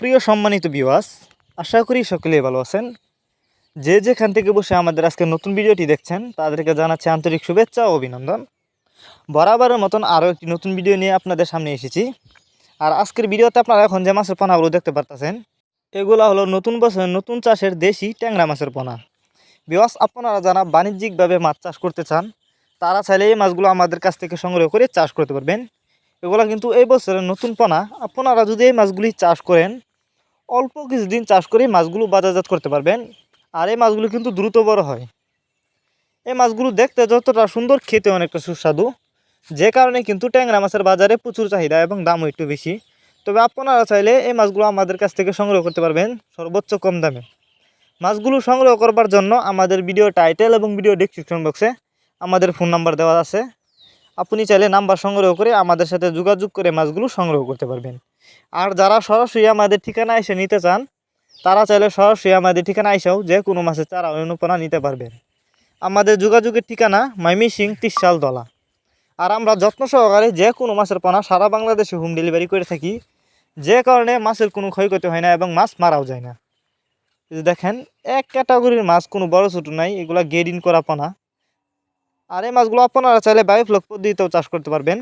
প্রিয় সম্মানিত বিওয়াস আশা করি সকলেই ভালো আছেন। যে যেখান থেকে বসে আমাদের আজকে নতুন ভিডিওটি দেখছেন, তাদেরকে জানাচ্ছি আন্তরিক শুভেচ্ছা ও অভিনন্দন। বরাবরের মতন আরও একটি নতুন ভিডিও নিয়ে আপনাদের সামনে এসেছি। আর আজকের ভিডিওতে আপনারা এখন যে মাছের পোনাগুলো দেখতে পারতেছেন, এগুলো হলো নতুন বছরের নতুন চাষের দেশি ট্যাংরা মাছের পোনা। বিওয়াস আপনারা যারা বাণিজ্যিকভাবে মাছ চাষ করতে চান, তারা চাইলে এই মাছগুলো আমাদের কাছ থেকে সংগ্রহ করে চাষ করতে পারবেন। এগুলো কিন্তু এই বছরের নতুন পোনা। আপনারা যদি এই মাছগুলি চাষ করেন অল্প কিছুদিন চাষ করে মাছগুলো বাজারজাত করতে পারবেন। আর এই মাছগুলো কিন্তু দ্রুত বড় হয়। এই মাছগুলো দেখতে যতটা সুন্দর, খেতে অনেকটা সুস্বাদু। যে কারণে কিন্তু ট্যাংরা মাছের বাজারে প্রচুর চাহিদা এবং দামও একটু বেশি। তবে আপনারা চাইলে এই মাছগুলো আমাদের কাছ থেকে সংগ্রহ করতে পারবেন সর্বোচ্চ কম দামে। মাছগুলো সংগ্রহ করবার জন্য আমাদের ভিডিও টাইটেল এবং ভিডিও ডিসক্রিপশন বক্সে আমাদের ফোন নাম্বার দেওয়া আছে। আপনি চাইলে নাম্বার সংগ্রহ করে আমাদের সাথে যোগাযোগ করে মাছগুলো সংগ্রহ করতে পারবেন। আর যারা সরাসরি আমাদের ঠিকানা এসে নিতে চান, তারা চাইলে সরাসরি আমাদের ঠিকানা এসেও যে কোনো মাছের চারা অনুপনা নিতে পারবেন। আমাদের যোগাযোগের ঠিকানা মাইমিসিং তিরশাল দলা আর আমরা যত্ন সহকারে যে কোনো মাছের পোনা সারা বাংলাদেশে হোম ডেলিভারি করে থাকি। যে কারণে মাছের কোনো ক্ষয়ক্ষতি হয় না এবং মাছ মারাও যায় না। দেখেন, এক ক্যাটাগরির মাছ কোনো বড় ছোটো নাই, এগুলা গেডিন করা পোনা। আর এই মাছগুলো আপনারা চাইলে বায়োফ্লক পদ্ধতিতেও চাষ করতে পারবেন।